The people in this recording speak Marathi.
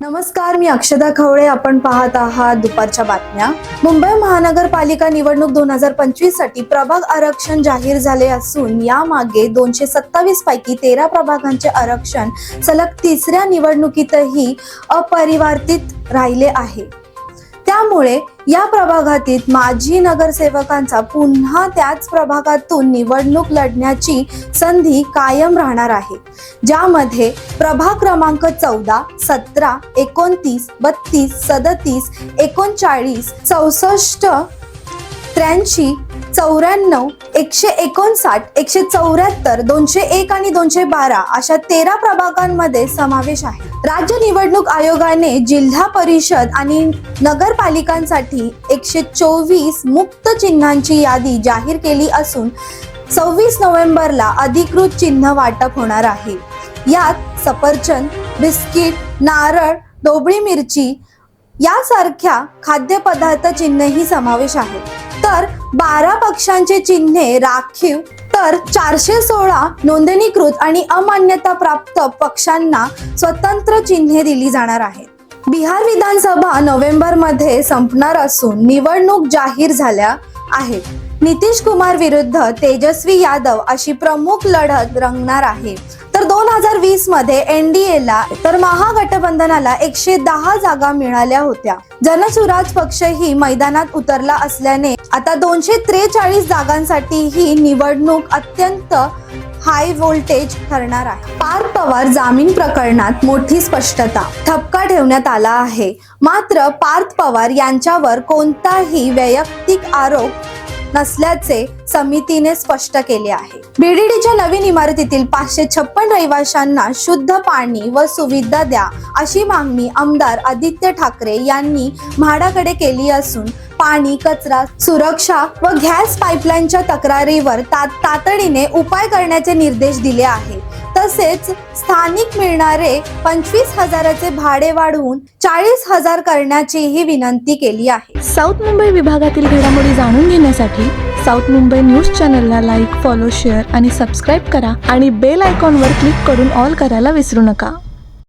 नमस्कार मी अक्षदा खवळे. आपण पाहत आहात दुपारच्या बातम्या. मुंबई महानगरपालिका निवडणूक दोन हजार पंचवीससाठी प्रभाग आरक्षण जाहीर झाले असून यामागे दोनशे सत्तावीस पैकी तेरा प्रभागांचे आरक्षण सलग तिसऱ्या निवडणुकीतही अपरिवर्तित राहिले आहे. त्यामुळे या प्रभागातील माजी नगरसेवकांचा पुन्हा त्याच प्रभागातून निवडणूक लढण्याची संधी कायम राहणार आहे ज्यामध्ये प्रभाग क्रमांक चौदा सतरा एकोणतीस बत्तीस सदतीस एकोणचाळीस चौसष्ट त्र्याऐंशी चौऱ्याण्णव एकशे एकोणसाठ एकशे चौऱ्याहत्तर दोनशे एक आणि दोनशे बारा अशा तेरा प्रभागांमध्ये समावेश आहे. राज्य निवडणूक आयोगाने जिल्हा परिषद आणि नगरपालिकांसाठी एकशे चोवीस मुक्त चिन्हांची यादी जाहीर केली असून सव्वीस नोव्हेंबरला अधिकृत चिन्ह वाटप होणार आहे. यात सफरचंद बिस्किट नारळ डोबळी मिरची यासारख्या खाद्यपदार्थ चिन्हही समावेश आहे तर बारा पक्षांचे चिन्हे राखीव तर चारशे सोळा नोंदणीकृत आणि अमान्यता प्राप्त पक्षांना स्वतंत्र चिन्हे दिली जाणार आहेत. बिहार विधानसभा नोव्हेंबरमध्ये संपणार असून निवडणूक जाहीर झाल्या आहेत. नितीश कुमार विरुद्ध तेजस्वी यादव अशी प्रमुख लढत रंगणार आहे. तर दोन हजार वीसमध्ये एनडीएला तर महागठबंधनाला एकशे दहा जागा मिळाल्या होत्या. जनसुराज पक्षही मैदानात उतरला असल्याने आता दोनशे त्रेचाळीस जागांसाठी ही निवडणूक अत्यंत हाय व्होल्टेज ठरणार आहे. पार्थ पवार जामीन प्रकरणात मोठी स्पष्टता ठपका ठेवण्यात आला आहे. मात्र पार्थ पवार यांच्यावर कोणताही वैयक्तिक आरोप नसल्याचे समितीने स्पष्ट केले आहे. बीडीडीच्या नवीन इमारतीतील पाचशे छप्पन रहिवाशांना शुद्ध पाणी व सुविधा द्या अशी मागणी आमदार आदित्य ठाकरे यांनी म्हाडाकडे केली असून पाणी कचरा सुरक्षा व गॅस पाईपलाईनच्या तक्रारीवर तातडीने उपाय करण्याचे निर्देश दिले आहेत. तसेच स्थानिक मिळणारे पंचवीस हजाराचे भाडे वाढवून चाळीस हजार करण्याचीही विनंती केली आहे. साऊथ मुंबई विभागातील घडामोडी जाणून घेण्यासाठी साऊथ मुंबई न्यूज चॅनलला लाईक फॉलो शेअर आणि सबस्क्राईब करा आणि बेल आयकॉनवर क्लिक करून ऑल करायला विसरू नका.